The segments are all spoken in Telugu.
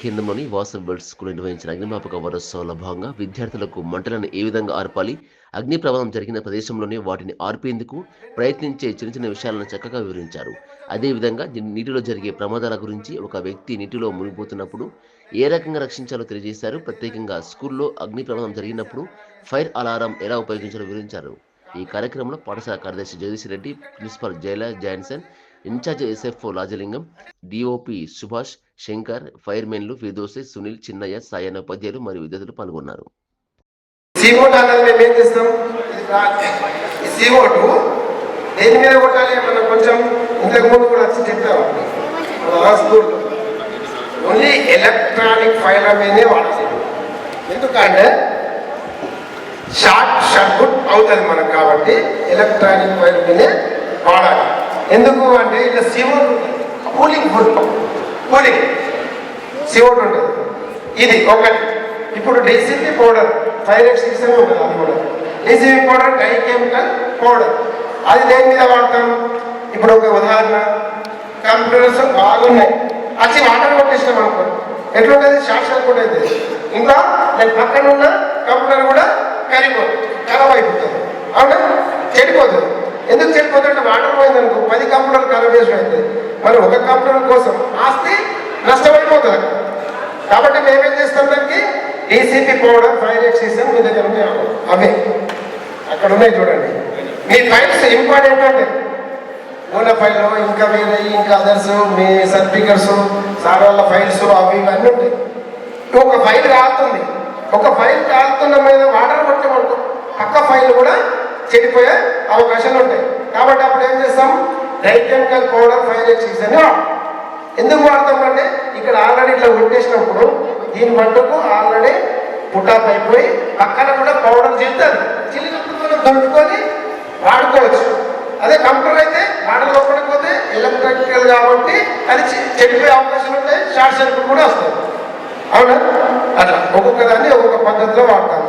కేంద్రంలోని వాసవ్ వరల్డ్ స్కూల్ నిర్వహించిన అగ్నిమాపక వారోత్సవాల భాగంగా విద్యార్థులకు మంటలను ఏ విధంగా ఆర్పాలి అగ్ని ప్రమాదం జరిగిన ప్రదేశంలోనే వాటిని ఆర్పేందుకు ప్రయత్నించే చిన్న చిన్న విషయాలను చక్కగా వివరించారు. అదేవిధంగా నీటిలో జరిగే ప్రమాదాల గురించి ఒక వ్యక్తి నీటిలో మునిగిపోతున్నప్పుడు ఏ రకంగా రక్షించాలో తెలియజేశారు. ప్రత్యేకంగా స్కూల్లో అగ్ని ప్రమాదం జరిగినప్పుడు ఫైర్ అలారం ఎలా ఉపయోగించాలో వివరించారు. ఈ కార్యక్రమంలో పాఠశాల కార్యదర్శి Jagadish Reddy principal Jayala Johnson in charge SFO Lajalingam DOP Subhash Shankar ఫైర్మెన్లు ఫిదోసి సునీల్ చిన్నయ్య సాయన ఉపాధ్యాయులు మరియు విద్యార్థులు పాల్గొన్నారు. మేము ఏం చేస్తాం? దేని మీద కొట్టాలి మనం కొంచెం ఇంతకు ముందు కూడా వచ్చి చెప్పాము ఓన్లీ ఎలక్ట్రానిక్ ఫైల్ అనేది వాడాలి. ఎందుకంటే షార్ట్ సర్క్యూట్ అవుతుంది మనకు కాబట్టి ఎలక్ట్రానిక్ ఫైల్ మీదే వాడాలి. ఎందుకు అంటే ఇట్లా సిమ్ కూలింగ్ గుర్తు కూలింగ్ సీఓ ఉంటుంది. ఇది ఒకటి. ఇప్పుడు DCP powder five X six ఉంటుంది అది కూడా. DCP powder dry chemical powder అది దేని మీద వాడతాం? ఇప్పుడు ఒక ఉదాహరణ. కంప్యూటర్స్ బాగున్నాయి. వచ్చి వాటర్ కొట్టేసినాం అనుకో. ఎట్లుంటుంది షార్ట్ కూడా అయితే ఇంకా దాని పక్కన ఉన్న కంప్యూటర్ కూడా కరిగిపోతుంది ఖరాబ్ అయిపోతుంది అవునా? చెడిపోతుంది. ఎందుకు చెడిపోతుందంటే వాటర్ పోయింది అనుకో. పది కంప్యూటర్ కన్వర్జేషన్ చేసి అవుతుంది మరి ఒక కంప్యూటర్ కోసం ఆస్తి నష్టమైపోతుంది కాబట్టి మేమేం చేస్తాం దానికి? ఏసీపీ పౌడర్ ఫైర్ ఎక్సీసన్ మీ దగ్గర ఉన్నాయి అవే. అక్కడ ఉన్నాయి చూడండి. మీ ఫైల్స్ ఇంపార్టెంట్ అంటే. నూనె ఫైల్ ఇంకా వేరే ఇంకా అదర్స్ మీ సర్టిఫికెట్స్ సార్ వాళ్ళ ఫైల్స్ అవి ఇవన్నీ ఉంటాయి. ఒక ఫైల్ కాలుతుంది ఒక ఫైల్ కాలుతున్న మీద వాటర్ కొట్టమనుకో పక్క ఫైల్ కూడా చెడిపోయే అవకాశాలు ఉంటాయి. కాబట్టి అప్పుడు ఏం చేస్తాం? డై కెమికల్ పౌడర్ ఫైవ్ ఎక్సీస్ అని వాడతాం. ఎందుకు వాడతామంటే ఇక్కడ ఆల్రెడీ ఇట్లా కొట్టేసినప్పుడు దీని మట్టుకు ఆల్రెడీ పుటాప్ అయిపోయి పక్కన కూడా పౌడర్ చిల్లుతుంది చిల్లినప్పుడు మనం దంచుకొని వాడుకోవచ్చు. అదే కంప్యూటర్ అయితే వాటర్ లోపలికి పోతే ఎలక్ట్రికల్ కాబట్టి అది చెడిపోయే అవకాశాలు ఉంటాయి. షార్ట్ సర్క్యూట్ కూడా వస్తుంది అవునా? అట్లా ఒక్కొక్క దాన్ని ఒక్కొక్క పద్ధతిలో వాడతాను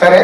సరే?